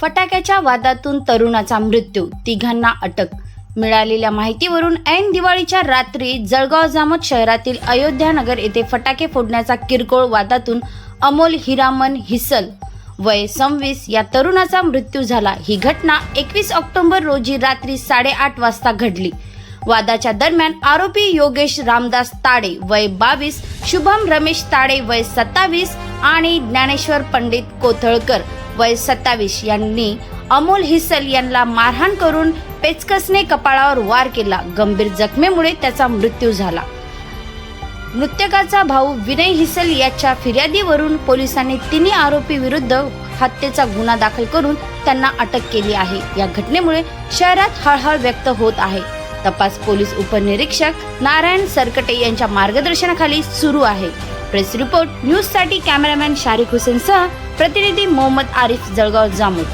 फटाक्याच्या वादातून तरुणाचा मृत्यू तिघांना अटक. मिळालेल्या माहितीवरून ऐन दिवाळीच्या रात्री जळगाव जामोद शहरातील अयोध्यानगर येथे फटाके फोडण्याचा किरकोळ वादातून अमोल हिरामन हिसल. वय सव्वीस या तरुणाचा मृत्यू झाला. ही घटना एकवीस ऑक्टोबर रोजी रात्री साडेआठ वाजता घडली. वादाच्या दरम्यान आरोपी योगेश रामदास ताडे वय बावीस शुभम रमेश ताडे वय सत्तावीस आणि ज्ञानेश्वर पंडित कोथळकर. वय सत्तावीस यांनी अमोल हिसल यांना मारहाण करून पेचकसने कपाळावर वार केला. गंभीर जखमेमुळे त्याचा मृत्यू झाला. मृत्यकाचा भाऊ विनय हिसल याच्या फिर्यादीवरून पोलिसांनी तिन्ही आरोपी विरुद्ध हत्येचा गुन्हा दाखल करून त्यांना अटक केली आहे. या घटनेमुळे शहरात हळहळ व्यक्त होत आहे. तपास पोलीस उपनिरीक्षक नारायण सरकटे यांच्या मार्गदर्शनाखाली सुरू आहे. प्रेस रिपोर्ट न्यूजसाठी कॅमेरामॅन शारिक हुसेनसह प्रतिनिधी मोहम्मद आरिफ जळगाव जामोद.